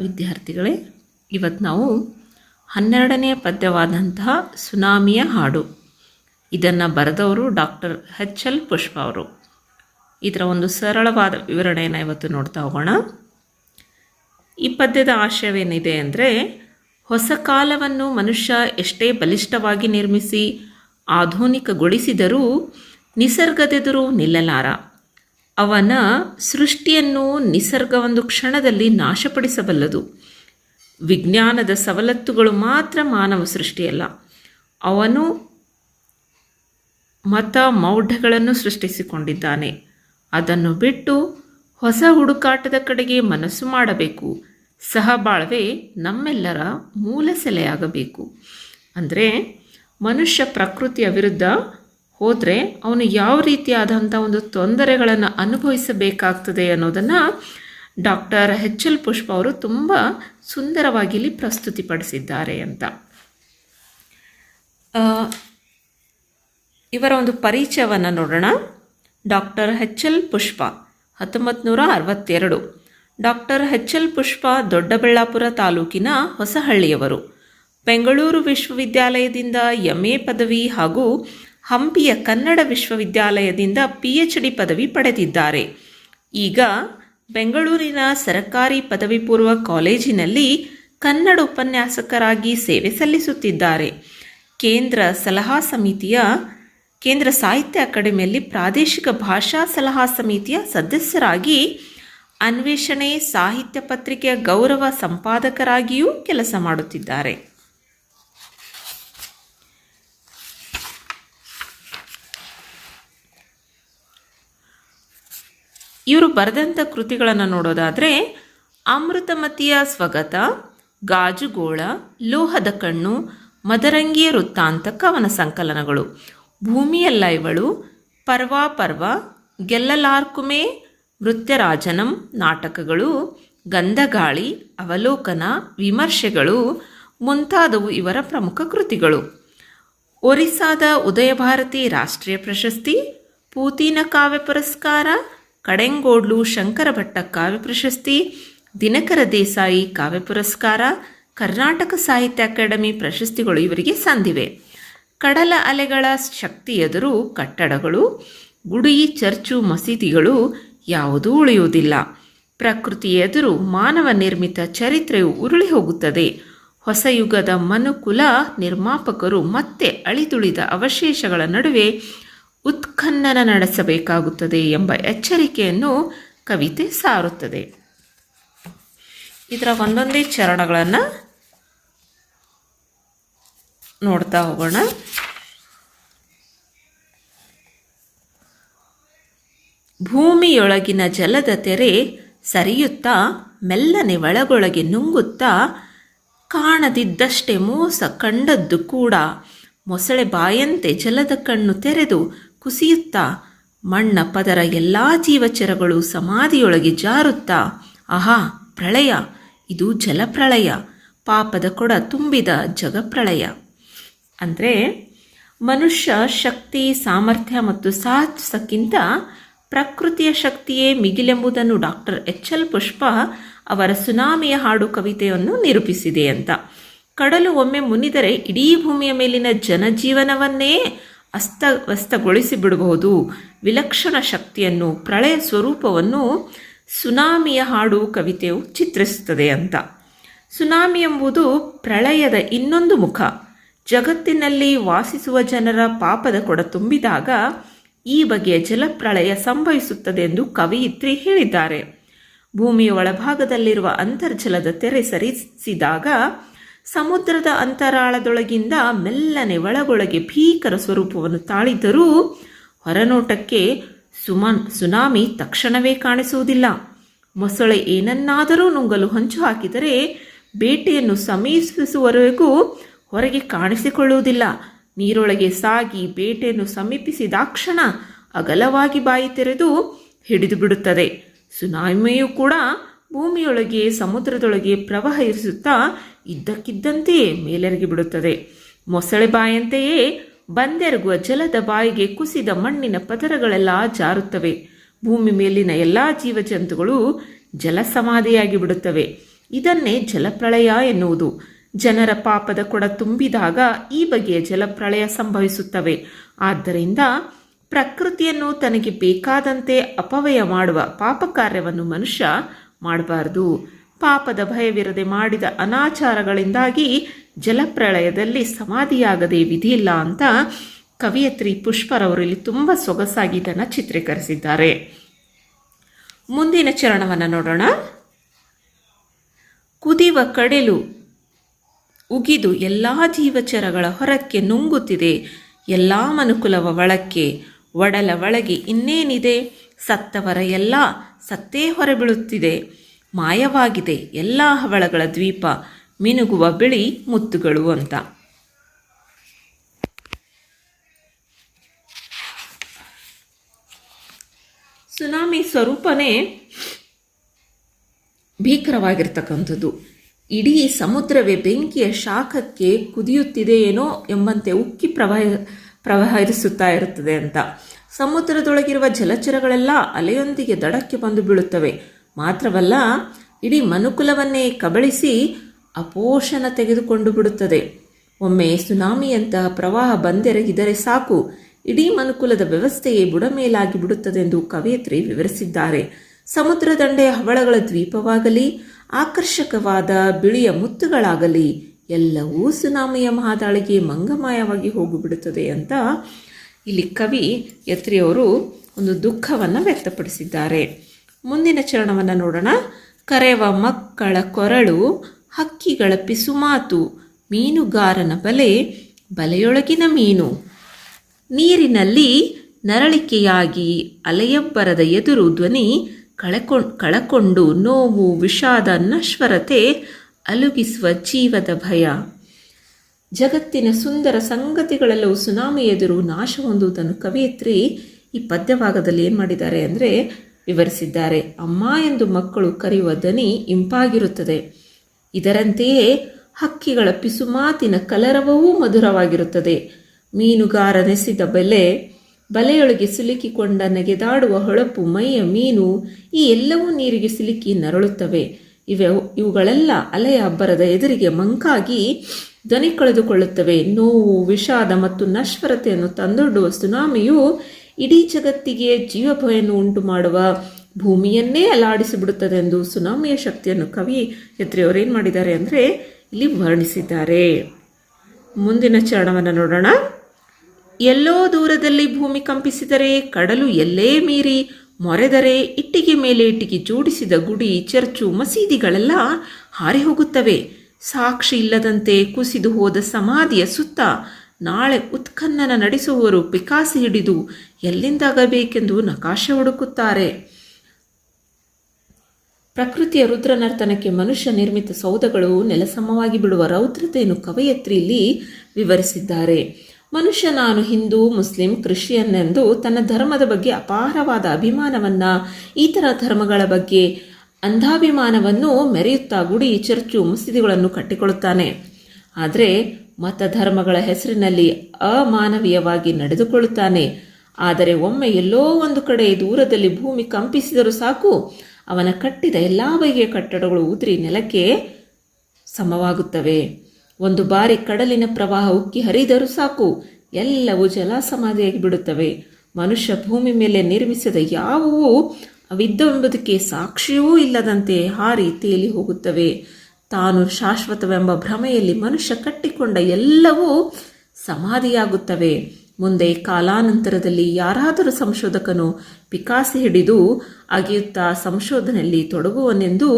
ವಿದ್ಯಾರ್ಥಿಗಳೇ ಇವತ್ತು ನಾವು ಹನ್ನೆರಡನೇ ಪದ್ಯವಾದಂತಹ ಸುನಾಮಿಯ ಹಾಡು. ಇದನ್ನು ಬರೆದವರು ಡಾಕ್ಟರ್ ಹೆಚ್ ಎಲ್ ಪುಷ್ಪ ಅವರು. ಇದರ ಒಂದು ಸರಳವಾದ ವಿವರಣೆಯನ್ನು ಇವತ್ತು ನೋಡ್ತಾ ಹೋಗೋಣ. ಈ ಪದ್ಯದ ಆಶಯವೇನಿದೆ ಅಂದರೆ, ಹೊಸ ಕಾಲವನ್ನು ಮನುಷ್ಯ ಎಷ್ಟೇ ಬಲಿಷ್ಠವಾಗಿ ನಿರ್ಮಿಸಿ, ಆಧುನಿಕಗೊಳಿಸಿದರೂ ನಿಸರ್ಗದೆದುರು ನಿಲ್ಲಲಾರ. ಅವನ ಸೃಷ್ಟಿಯನ್ನು ನಿಸರ್ಗ ಒಂದು ಕ್ಷಣದಲ್ಲಿ ನಾಶಪಡಿಸಬಲ್ಲದು. ವಿಜ್ಞಾನದ ಸವಲತ್ತುಗಳು ಮಾತ್ರ ಮಾನವ ಸೃಷ್ಟಿಯಲ್ಲ. ಅವನು ಮತ ಮೌಢಗಳನ್ನು ಸೃಷ್ಟಿಸಿಕೊಂಡಿದ್ದಾನೆ. ಅದನ್ನು ಬಿಟ್ಟು ಹೊಸ ಹುಡುಕಾಟದ ಕಡೆಗೆ ಮನಸ್ಸು ಮಾಡಬೇಕು. ಸಹಬಾಳ್ವೆ ನಮ್ಮೆಲ್ಲರ ಮೂಲ ಸೆಲೆಯಾಗಬೇಕು. ಅಂದರೆ ಮನುಷ್ಯ ಪ್ರಕೃತಿಯ ವಿರುದ್ಧ ಹೋದರೆ ಅವನು ಯಾವ ರೀತಿಯಾದಂಥ ಒಂದು ತೊಂದರೆಗಳನ್ನು ಅನುಭವಿಸಬೇಕಾಗ್ತದೆ ಅನ್ನೋದನ್ನು ಡಾಕ್ಟರ್ ಎಚ್ ಎಲ್ ಪುಷ್ಪ ಅವರು ತುಂಬ ಸುಂದರವಾಗಿ ಇಲ್ಲಿ ಪ್ರಸ್ತುತಿಪಡಿಸಿದ್ದಾರೆ ಅಂತ. ಇವರ ಒಂದು ಪರಿಚಯವನ್ನು ನೋಡೋಣ. ಡಾಕ್ಟರ್ ಎಚ್ ಎಲ್ ಪುಷ್ಪ ಹತ್ತೊಂಬತ್ತು ನೂರ ಅರವತ್ತೆರಡು. Doctor H L Pushpa Doddaballapur ತಾಲೂಕಿನ ಹೊಸಹಳ್ಳಿಯವರು. ಬೆಂಗಳೂರು ವಿಶ್ವವಿದ್ಯಾಲಯದಿಂದ ಎಂ ಎ ಪದವಿ ಹಾಗೂ ಹಂಪಿಯ ಕನ್ನಡ ವಿಶ್ವವಿದ್ಯಾಲಯದಿಂದ ಪಿ ಎಚ್ ಡಿ ಪದವಿ ಪಡೆದಿದ್ದಾರೆ. ಈಗ ಬೆಂಗಳೂರಿನ ಸರಕಾರಿ ಪದವಿ ಪೂರ್ವ ಕಾಲೇಜಿನಲ್ಲಿ ಕನ್ನಡ ಉಪನ್ಯಾಸಕರಾಗಿ ಸೇವೆ ಸಲ್ಲಿಸುತ್ತಿದ್ದಾರೆ. ಕೇಂದ್ರ ಸಲಹಾ ಸಮಿತಿಯ, ಕೇಂದ್ರ ಸಾಹಿತ್ಯ ಅಕಾಡೆಮಿಯಲ್ಲಿ ಪ್ರಾದೇಶಿಕ ಭಾಷಾ ಸಲಹಾ ಸಮಿತಿಯ ಸದಸ್ಯರಾಗಿ ಅನ್ವೇಷಣೆ, ಸಾಹಿತ್ಯ ಪತ್ರಿಕೆಯ ಗೌರವ ಸಂಪಾದಕರಾಗಿಯೂ ಕೆಲಸ ಮಾಡುತ್ತಿದ್ದಾರೆ. ಇವರು ಬರೆದಂಥ ಕೃತಿಗಳನ್ನು ನೋಡೋದಾದರೆ ಅಮೃತಮತಿಯ ಸ್ವಗತ, ಗಾಜುಗೋಳ, ಲೋಹದ ಕಣ್ಣು, ಮದರಂಗಿಯ ವೃತ್ತಾಂತ, ಕವನ ಸಂಕಲನಗಳು. ಭೂಮಿಯಲ್ಲ ಇವಳು, ಪರ್ವಾ ಪರ್ವ, ಗೆಲ್ಲಲಾರ್ಕುಮೆ ನೃತ್ಯರಾಜನಂ ನಾಟಕಗಳು, ಗಂಧಗಾಳಿ, ಅವಲೋಕನ, ವಿಮರ್ಶೆಗಳು ಮುಂತಾದವು ಇವರ ಪ್ರಮುಖ ಕೃತಿಗಳು. ಒರಿಸ್ಸಾದ ಉದಯಭಾರತಿ ರಾಷ್ಟ್ರೀಯ ಪ್ರಶಸ್ತಿ, ಪೂತಿನ ಕಾವ್ಯ ಪುರಸ್ಕಾರ ಕಡೆಂಗೋಡ್ಲು ಶಂಕರ ಭಟ್ಟ ಕಾವ್ಯ ಪ್ರಶಸ್ತಿ, ದಿನಕರ ದೇಸಾಯಿ ಕಾವ್ಯ ಪುರಸ್ಕಾರ, ಕರ್ನಾಟಕ ಸಾಹಿತ್ಯ ಅಕಾಡೆಮಿ ಪ್ರಶಸ್ತಿಗಳು ಇವರಿಗೆ ಸಂದಿವೆ. ಕಡಲ ಅಲೆಗಳ ಶಕ್ತಿ ಎದುರು ಕಟ್ಟಡಗಳು ಗುಡಿ ಚರ್ಚು ಮಸೀದಿಗಳು ಯಾವುದೂ ಉಳಿಯುವುದಿಲ್ಲ. ಪ್ರಕೃತಿ ಎದುರು ಮಾನವ ನಿರ್ಮಿತ ಚರಿತ್ರೆಯು ಉರುಳಿ ಹೋಗುತ್ತದೆ. ಹೊಸ ಯುಗದ ಮನುಕುಲ ನಿರ್ಮಾಪಕರು ಮತ್ತೆ ಅಳಿದುಳಿದ ಅವಶೇಷಗಳ ನಡುವೆ ಉತ್ಖನನ ನಡೆಸಬೇಕಾಗುತ್ತದೆ ಎಂಬ ಎಚ್ಚರಿಕೆಯನ್ನು ಕವಿತೆ ಸಾರುತ್ತದೆ. ಇದರ ಒಂದೊಂದೇ ಚರಣಗಳನ್ನು ನೋಡ್ತಾ ಹೋಗೋಣ. ಭೂಮಿಯೊಳಗಿನ ಜಲದ ತೆರೆ ಸರಿಯುತ್ತಾ ಮೆಲ್ಲನೆ ಒಳಗೊಳಗೆ ನುಂಗುತ್ತಾ ಕಾಣದಿದ್ದಷ್ಟೇ ಮೋಸ ಕಂಡದ್ದು ಕೂಡ ಮೊಸಳೆ ಬಾಯಂತೆ ಜಲದ ಕಣ್ಣು ತೆರೆದು ಕುಸಿಯುತ್ತಾ, ಮಣ್ಣ ಪದರ ಎಲ್ಲ ಜೀವಚರಗಳು ಸಮಾಧಿಯೊಳಗೆ ಜಾರುತ್ತಾ, ಆಹಾ, ಪ್ರಳಯ, ಇದು ಜಲಪ್ರಳಯ, ಪಾಪದ ಕೊಡ ತುಂಬಿದ ಜಗಪ್ರಳಯ. ಅಂದರೆ, ಮನುಷ್ಯ ಶಕ್ತಿ, ಸಾಮರ್ಥ್ಯ ಮತ್ತು ಸಾಹಸಕ್ಕಿಂತ ಪ್ರಕೃತಿಯ ಶಕ್ತಿಯೇ ಮಿಗಿಲೆಂಬುದನ್ನು ಡಾಕ್ಟರ್ ಎಚ್ ಎಲ್ ಪುಷ್ಪ ಅವರ ಸುನಾಮಿಯ ಹಾಡು ಕವಿತೆಯನ್ನು ನಿರೂಪಿಸಿದೆ ಅಂತ. ಕಡಲು ಒಮ್ಮೆ ಮುನಿದರೆ ಇಡೀ ಭೂಮಿಯ ಮೇಲಿನ ಜನಜೀವನವನ್ನೇ ಅಸ್ತವ್ಯಸ್ತಗೊಳಿಸಿ ಬಿಡಬಹುದು ವಿಲಕ್ಷಣ ಶಕ್ತಿಯನ್ನು, ಪ್ರಳಯ ಸ್ವರೂಪವನ್ನು ಸುನಾಮಿಯ ಹಾಡು ಕವಿತೆಯು ಚಿತ್ರಿಸುತ್ತದೆ ಅಂತ. ಸುನಾಮಿ ಎಂಬುದು ಪ್ರಳಯದ ಇನ್ನೊಂದು ಮುಖ. ಜಗತ್ತಿನಲ್ಲಿ ವಾಸಿಸುವ ಜನರ ಪಾಪದ ಕೊಡ ತುಂಬಿದಾಗ ಈ ಬಗೆಯ ಜಲಪ್ರಳಯ ಸಂಭವಿಸುತ್ತದೆ ಎಂದು ಕವಿಯಿತ್ರಿ ಹೇಳಿದ್ದಾರೆ. ಭೂಮಿಯ ಒಳಭಾಗದಲ್ಲಿರುವ ಅಂತರ್ಜಲದ ತೆರೆ ಸರಿಸಿದಾಗ ಸಮುದ್ರದ ಅಂತರಾಳದೊಳಗಿಂದ ಮೆಲ್ಲನೆ ಒಳಗೊಳಗೆ ಭೀಕರ ಸ್ವರೂಪವನ್ನು ತಾಳಿದ್ದರೂ ಹೊರನೋಟಕ್ಕೆ ಸುಮನ್ ಸುನಾಮಿ ತಕ್ಷಣವೇ ಕಾಣಿಸುವುದಿಲ್ಲ. ಮೊಸಳೆ ಏನನ್ನಾದರೂ ನುಂಗಲು ಹೊಂಚು ಹಾಕಿದರೆ ಬೇಟೆಯನ್ನು ಸಮೀಪಿಸುವವರೆಗೂ ಹೊರಗೆ ಕಾಣಿಸಿಕೊಳ್ಳುವುದಿಲ್ಲ. ನೀರೊಳಗೆ ಸಾಗಿ ಬೇಟೆಯನ್ನು ಸಮೀಪಿಸಿದಾಕ್ಷಣ ಅಗಲವಾಗಿ ಬಾಯಿ ತೆರೆದು ಹಿಡಿದು ಬಿಡುತ್ತದೆ. ಸುನಾಮಿಯೂ ಕೂಡ ಭೂಮಿಯೊಳಗೆ, ಸಮುದ್ರದೊಳಗೆ ಪ್ರವಹಿಸುತ್ತಾ ಇದ್ದಕ್ಕಿದ್ದಂತೆಯೇ ಮೇಲೆರಗಿ ಬಿಡುತ್ತದೆ. ಮೊಸಳೆ ಬಾಯಂತೆಯೇ ಬಂದೆರಗುವ ಜಲದ ಬಾಯಿಗೆ ಕುಸಿದ ಮಣ್ಣಿನ ಪದರಗಳೆಲ್ಲ ಜಾರುತ್ತವೆ. ಭೂಮಿ ಮೇಲಿನ ಎಲ್ಲ ಜೀವಜಂತುಗಳು ಜಲಸಮಾಧಿಯಾಗಿ ಬಿಡುತ್ತವೆ. ಇದನ್ನೇ ಜಲಪ್ರಳಯ ಎನ್ನುವುದು. ಜನರ ಪಾಪದ ಕೊಡ ತುಂಬಿದಾಗ ಈ ಬಗೆಯ ಜಲಪ್ರಳಯ ಸಂಭವಿಸುತ್ತವೆ. ಆದ್ದರಿಂದ ಪ್ರಕೃತಿಯನ್ನು ತನಗೆ ಬೇಕಾದಂತೆ ಅಪವ್ಯಯ ಮಾಡುವ ಪಾಪ ಕಾರ್ಯವನ್ನು ಮನುಷ್ಯ ಮಾಡಬಾರದು. ಪಾಪದ ಭಯವಿರದೆ ಮಾಡಿದ ಅನಾಚಾರಗಳಿಂದಾಗಿ ಜಲಪ್ರಳಯದಲ್ಲಿ ಸಮಾಧಿಯಾಗದೆ ವಿಧಿಯಿಲ್ಲ ಅಂತ ಕವಿಯತ್ರಿ ಪುಷ್ಪರವರು ಇಲ್ಲಿ ತುಂಬ ಸೊಗಸಾಗಿ ಇದನ್ನು ಚಿತ್ರೀಕರಿಸಿದ್ದಾರೆ. ಮುಂದಿನ ಚರಣವನ್ನು ನೋಡೋಣ. ಕುದಿವ ಕಡೆಲು ಉಗಿದು ಎಲ್ಲ ಜೀವಚರಗಳ ಹೊರಕ್ಕೆ ನುಂಗುತ್ತಿದೆ. ಎಲ್ಲ ಮನುಕುಲವ ಒಳಕ್ಕೆ, ಒಡಲ ಒಳಗೆ ಇನ್ನೇನಿದೆ? ಸತ್ತವರ ಎಲ್ಲ ಸತ್ತೇ ಹೊರಬೀಳುತ್ತಿದೆ. ಮಾಯವಾಗಿದೆ. ಎಲ್ಲ ಹವಳಗಳ ದ್ವೀಪ ಮಿನುಗುವ ಬಿಳಿ ಮುತ್ತುಗಳು ಅಂತ. ಸುನಾಮಿ ಸ್ವರೂಪನೇ ಭೀಕರವಾಗಿರ್ತಕ್ಕಂಥದ್ದು. ಇಡೀ ಸಮುದ್ರವೇ ಬೆಂಕಿಯ ಶಾಖಕ್ಕೆ ಕುದಿಯುತ್ತಿದೆಯೇನೋ ಎಂಬಂತೆ ಉಕ್ಕಿ ಪ್ರವಹ ಪ್ರವಹಿಸುತ್ತಾ ಇರುತ್ತದೆ ಅಂತ. ಸಮುದ್ರದೊಳಗಿರುವ ಜಲಚರಗಳೆಲ್ಲ ಅಲೆಯೊಂದಿಗೆ ದಡಕ್ಕೆ ಬಂದು ಬೀಳುತ್ತವೆ. ಮಾತ್ರವಲ್ಲ, ಇಡೀ ಮನುಕುಲವನ್ನೇ ಕಬಳಿಸಿ ಅಪೋಷಣ ತೆಗೆದುಕೊಂಡು ಬಿಡುತ್ತದೆ. ಒಮ್ಮೆ ಸುನಾಮಿಯಂತಹ ಪ್ರವಾಹ ಬಂದೆರಗಿದರೆ ಸಾಕು. ಇಡೀ ಮನುಕುಲದ ವ್ಯವಸ್ಥೆಯೇ ಬುಡಮೇಲಾಗಿ ಬಿಡುತ್ತದೆಂದು ಕವಯತ್ರಿ ವಿವರಿಸಿದ್ದಾರೆ. ಸಮುದ್ರ ದಂಡೆಯ ಹವಳಗಳ ದ್ವೀಪವಾಗಲಿ, ಆಕರ್ಷಕವಾದ ಬಿಳಿಯ ಮುತ್ತುಗಳಾಗಲಿ, ಎಲ್ಲವೂ ಸುನಾಮಿಯ ಮಹಾದಾಳಿಗೆ ಮಂಗಮಯವಾಗಿ ಹೋಗಿಬಿಡುತ್ತದೆ ಅಂತ ಇಲ್ಲಿ ಕವಿ ಯತ್ರಿಯವರು ಒಂದು ದುಃಖವನ್ನು ವ್ಯಕ್ತಪಡಿಸಿದ್ದಾರೆ. ಮುಂದಿನ ಚರಣವನ್ನು ನೋಡೋಣ. ಕರೆವ ಮಕ್ಕಳ ಕೊರಳು, ಹಕ್ಕಿಗಳ ಪಿಸುಮಾತು, ಮೀನುಗಾರನ ಬಲೆ, ಬಲೆಯೊಳಗಿನ ಮೀನು. ನೀರಿನಲ್ಲಿ ನರಳಿಕೆಯಾಗಿ ಅಲೆಯಬ್ಬರದ ಎದುರು ಧ್ವನಿ, ಕಳಕೊ, ಕಳಕೊಂಡು ನೋವು, ವಿಷಾದ, ನಶ್ವರತೆ, ಅಲುಗಿಸುವ ಜೀವದ ಭಯ. ಜಗತ್ತಿನ ಸುಂದರ ಸಂಗತಿಗಳೆಲ್ಲವೂ ಸುನಾಮಿ ಎದುರು ನಾಶ ಹೊಂದುವುದನ್ನು ಕವಿಯತ್ರಿ ಈ ಪದ್ಯಭಾಗದಲ್ಲಿ ಏನು ಮಾಡಿದ್ದಾರೆ ಅಂದರೆ ವಿವರಿಸಿದ್ದಾರೆ. ಅಮ್ಮ ಎಂದು ಮಕ್ಕಳು ಕರೆಯುವ ದನಿ ಇಂಪಾಗಿರುತ್ತದೆ. ಇದರಂತೆಯೇ ಹಕ್ಕಿಗಳ ಪಿಸುಮಾತಿನ ಕಲರವವೂ ಮಧುರವಾಗಿರುತ್ತದೆ. ಮೀನುಗಾರನೆಸಿದ ಬೆಲೆ, ಬಲೆಯೊಳಗೆ ಸಿಲುಕಿಕೊಂಡ ನೆಗೆದಾಡುವ ಹೊಳಪು, ಮೈಯ ಮೀನು, ಈ ಎಲ್ಲವೂ ನೀರಿಗೆ ಸಿಲುಕಿ ನರಳುತ್ತವೆ. ಇವೆ ಇವುಗಳೆಲ್ಲ ಅಲೆಯ ಅಬ್ಬರದ ಎದುರಿಗೆ ಮಂಕಾಗಿ ದನಿ ಕಳೆದುಕೊಳ್ಳುತ್ತವೆ. ನೋವು, ವಿಷಾದ ಮತ್ತು ನಶ್ವರತೆಯನ್ನು ತಂದೊಡ್ಡುವ ಸುನಾಮಿಯು ಇಡೀ ಜಗತ್ತಿಗೆ ಜೀವಭಯವನ್ನು ಉಂಟು ಮಾಡುವ ಭೂಮಿಯನ್ನೇ ಅಲಾಡಿಸಿಬಿಡುತ್ತದೆ ಎಂದು ಸುನಾಮಿಯ ಶಕ್ತಿಯನ್ನು ಕವಿ ಯತ್ರಿಯವರು ಏನು ಮಾಡಿದ್ದಾರೆ ಅಂದರೆ ಇಲ್ಲಿ ವರ್ಣಿಸಿದ್ದಾರೆ. ಮುಂದಿನ ಚರಣವನ್ನು ನೋಡೋಣ. ಎಲ್ಲೋ ದೂರದಲ್ಲಿ ಭೂಮಿ ಕಂಪಿಸಿದರೆ, ಕಡಲು ಎಲ್ಲೇ ಮೀರಿ, ಮೊರೆದರೆ, ಇಟ್ಟಿಗೆ ಮೇಲೆ ಇಟ್ಟಿಗೆ ಜೋಡಿಸಿದ ಗುಡಿ, ಚರ್ಚು, ಮಸೀದಿಗಳೆಲ್ಲ ಹಾರಿ ಹೋಗುತ್ತವೆ. ಸಾಕ್ಷಿ ಇಲ್ಲದಂತೆ ಕುಸಿದು ಹೋದ ಸಮಾಧಿಯ ಸುತ್ತ ನಾಳೆ ಉತ್ಖನ್ನನ ನಡೆಸುವವರು ಪಿಕಾಸಿ ಹಿಡಿದು ಎಲ್ಲಿಂದಾಗಬೇಕೆಂದು ನಕಾಶೆ ಹುಡುಕುತ್ತಾರೆ. ಪ್ರಕೃತಿಯ ರುದ್ರನರ್ತನಕ್ಕೆ ಮನುಷ್ಯ ನಿರ್ಮಿತ ಸೌಧಗಳು ನೆಲಸಮವಾಗಿ ಬಿಡುವ ರೌದ್ರತೆಯನ್ನು ಕವಯತ್ರಿಯಲ್ಲಿ ವಿವರಿಸಿದ್ದಾರೆ. ಮನುಷ್ಯ ನಾನು ಹಿಂದೂ, ಮುಸ್ಲಿಂ, ಕ್ರಿಶ್ಚಿಯನ್ ಎಂದು ತನ್ನ ಧರ್ಮದ ಬಗ್ಗೆ ಅಪಾರವಾದ ಅಭಿಮಾನವನ್ನ ಇತರ ಧರ್ಮಗಳ ಬಗ್ಗೆ ಅಂಧಾಭಿಮಾನವನ್ನು ಮೆರೆಯುತ್ತಾ ಗುಡಿ, ಚರ್ಚು, ಮಸೀದಿಗಳನ್ನು ಕಟ್ಟಿಕೊಳ್ಳುತ್ತಾನೆ. ಆದರೆ ಮತ ಧರ್ಮಗಳ ಹೆಸರಿನಲ್ಲಿ ಅಮಾನವೀಯವಾಗಿ ನಡೆದುಕೊಳ್ಳುತ್ತಾನೆ. ಆದರೆ ಒಮ್ಮೆ ಎಲ್ಲೋ ಒಂದು ಕಡೆ ದೂರದಲ್ಲಿ ಭೂಮಿ ಕಂಪಿಸಿದರೂ ಸಾಕು, ಅವನ ಕಟ್ಟಿದ ಎಲ್ಲ ಬಗೆಯ ಕಟ್ಟಡಗಳು ಉದುರಿ ನೆಲಕ್ಕೆ ಸಮವಾಗುತ್ತವೆ. ಒಂದು ಬಾರಿ ಕಡಲಿನ ಪ್ರವಾಹ ಉಕ್ಕಿ ಹರಿದರೂ ಸಾಕು, ಎಲ್ಲವೂ ಜಲಸಮಾಧಿಯಾಗಿ ಬಿಡುತ್ತವೆ ಮನುಷ್ಯ ಭೂಮಿ ಮೇಲೆ ನಿರ್ಮಿಸಿದ ಯಾವುವೂ ಅವಿದ್ದವೆಂಬುದಕ್ಕೆ ಸಾಕ್ಷಿಯೂ ಇಲ್ಲದಂತೆ ಆ ರೀತಿಯಲ್ಲಿ ಹೋಗುತ್ತವೆ. ತಾನು ಶಾಶ್ವತವೆಂಬ ಭ್ರಮೆಯಲ್ಲಿ ಮನುಷ್ಯ ಕಟ್ಟಿಕೊಂಡ ಎಲ್ಲವೂ ಸಮಾಧಿಯಾಗುತ್ತವೆ. ಮುಂದೆ ಕಾಲಾನಂತರದಲ್ಲಿ ಯಾರಾದರೂ ಸಂಶೋಧಕನು ಪಿಕಾಸಿ ಹಿಡಿದು ಅಗೆಯುತ್ತಾ ಸಂಶೋಧನೆಯಲ್ಲಿ ತೊಡಗುವನೆಂದು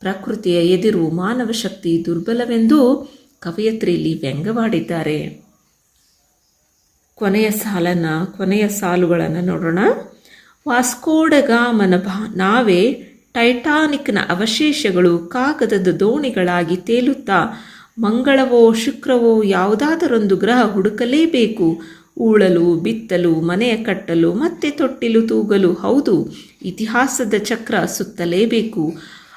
ಪ್ರಕೃತಿಯ ಎದುರು ಮಾನವ ಶಕ್ತಿ ದುರ್ಬಲವೆಂದು ಕವಯತ್ರಿಯಲ್ಲಿ ವ್ಯಂಗ್ಯವಾಡಿದ್ದಾರೆ. ಕೊನೆಯ ಸಾಲನ್ನು, ಕೊನೆಯ ಸಾಲುಗಳನ್ನು ನೋಡೋಣ. ವಾಸ್ಕೋಡಗಾಮನ ನಾವೇ ಟೈಟಾನಿಕ್ನ ಅವಶೇಷಗಳು ಕಾಗದದ ದೋಣಿಗಳಾಗಿ ತೇಲುತ್ತಾ ಮಂಗಳವೋ ಶುಕ್ರವೋ ಯಾವುದಾದರೊಂದು ಗ್ರಹ ಹುಡುಕಲೇಬೇಕು. ಉಳಲು ಬಿತ್ತಲು, ಮನೆಯ ಕಟ್ಟಲು, ಮತ್ತೆ ತೊಟ್ಟಿಲು ತೂಗಲು ಹೌದು, ಇತಿಹಾಸದ ಚಕ್ರ ಸುತ್ತಲೇಬೇಕು.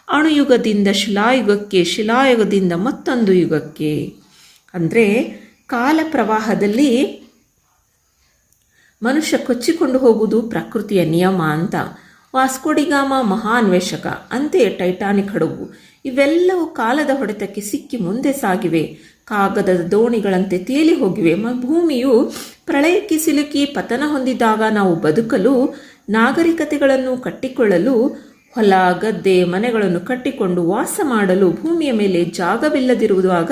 ಅಣುಯುಗದಿಂದ ಶಿಲಾಯುಗಕ್ಕೆ, ಶಿಲಾಯುಗದಿಂದ ಮತ್ತೊಂದು ಯುಗಕ್ಕೆ. ಅಂದರೆ ಕಾಲ ಪ್ರವಾಹದಲ್ಲಿ ಮನುಷ್ಯ ಕೊಚ್ಚಿಕೊಂಡು ಹೋಗುವುದು ಪ್ರಕೃತಿಯ ನಿಯಮ ಅಂತ. ವಾಸ್ಕೋಡಿಗಾಮ ಮಹಾನ್ವೇಷಕ, ಅಂತೆಯೇ ಟೈಟಾನಿಕ್ ಹಡಗು. ಇವೆಲ್ಲವೂ ಕಾಲದ ಹೊಡೆತಕ್ಕೆ ಸಿಕ್ಕಿ ಮುಂದೆ ಸಾಗಿವೆ. ಕಾಗದದ ದೋಣಿಗಳಂತೆ ತೇಲಿ ಹೋಗಿವೆ. ಭೂಮಿಯು ಪ್ರಳಯಕ್ಕೆ ಸಿಲುಕಿ ಪತನ ಹೊಂದಿದಾಗ ನಾವು ಬದುಕಲು, ನಾಗರಿಕತೆಗಳನ್ನು ಕಟ್ಟಿಕೊಳ್ಳಲು, ಹೊಲ, ಗದ್ದೆ, ಮನೆಗಳನ್ನು ಕಟ್ಟಿಕೊಂಡು ವಾಸ ಮಾಡಲು ಭೂಮಿಯ ಮೇಲೆ ಜಾಗವಿಲ್ಲದಿರುವಾಗ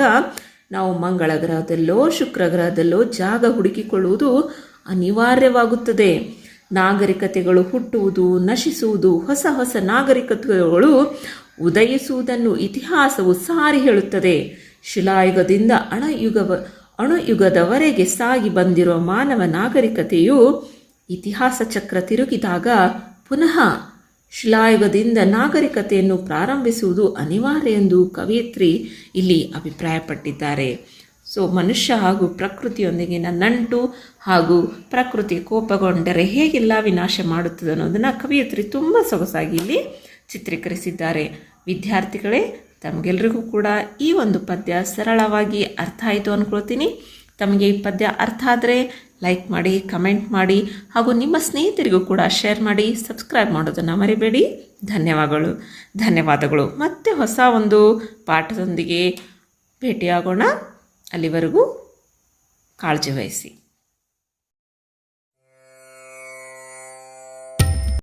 ನಾವು ಮಂಗಳ ಗ್ರಹದಲ್ಲೋ ಶುಕ್ರ ಗ್ರಹದಲ್ಲೋ ಜಾಗ ಹುಡುಕಿಕೊಳ್ಳುವುದು ಅನಿವಾರ್ಯವಾಗುತ್ತದೆ. ನಾಗರಿಕತೆಗಳು ಹುಟ್ಟುವುದು, ನಶಿಸುವುದು, ಹೊಸ ಹೊಸ ನಾಗರಿಕತೆಗಳು ಉದಯಿಸುವುದನ್ನು ಇತಿಹಾಸವು ಸಾರಿ ಹೇಳುತ್ತದೆ. ಶಿಲಾಯುಗದಿಂದ ಅಣಯುಗವ, ಅಣುಯುಗದವರೆಗೆ ಸಾಗಿ ಬಂದಿರುವ ಮಾನವ ನಾಗರಿಕತೆಯು ಇತಿಹಾಸ ಚಕ್ರ ತಿರುಗಿದಾಗ ಪುನಃ ಶಿಲಾಯುಗದಿಂದ ನಾಗರಿಕತೆಯನ್ನು ಪ್ರಾರಂಭಿಸುವುದು ಅನಿವಾರ್ಯ ಎಂದು ಕವಯಿತ್ರಿ ಇಲ್ಲಿ ಅಭಿಪ್ರಾಯಪಟ್ಟಿದ್ದಾರೆ. ಸೊ ಮನುಷ್ಯ ಹಾಗೂ ಪ್ರಕೃತಿಯೊಂದಿಗಿನ ನಂಟು ಹಾಗೂ ಪ್ರಕೃತಿ ಕೋಪಗೊಂಡರೆ ಹೇಗೆಲ್ಲ ವಿನಾಶ ಮಾಡುತ್ತದೆ ಅನ್ನೋದನ್ನು ಕವಿಯತ್ರಿ ತುಂಬ ಸೊಗಸಾಗಿ ಇಲ್ಲಿ ಚಿತ್ರೀಕರಿಸಿದ್ದಾರೆ. ವಿದ್ಯಾರ್ಥಿಗಳೇ, ತಮಗೆಲ್ರಿಗೂ ಕೂಡ ಈ ಒಂದು ಪದ್ಯ ಸರಳವಾಗಿ ಅರ್ಥ ಆಯಿತು ಅಂದ್ಕೊಳ್ತೀನಿ ತಮಗೆ ಈ ಪದ್ಯ ಅರ್ಥ ಆದರೆ ಲೈಕ್ ಮಾಡಿ, ಕಮೆಂಟ್ ಮಾಡಿ ಹಾಗೂ ನಿಮ್ಮ ಸ್ನೇಹಿತರಿಗೂ ಕೂಡ ಶೇರ್ ಮಾಡಿ, ಸಬ್ಸ್ಕ್ರೈಬ್ ಮಾಡೋದನ್ನು ಮರಿಬೇಡಿ. ಧನ್ಯವಾದಗಳು. ಧನ್ಯವಾದಗಳು. ಮತ್ತೆ ಹೊಸ ಒಂದು ಪಾಠದೊಂದಿಗೆ ಭೇಟಿಯಾಗೋಣ. ಅಲ್ಲಿವರೆಗೂ ಕಾಳಜಿ ವಹಿಸಿ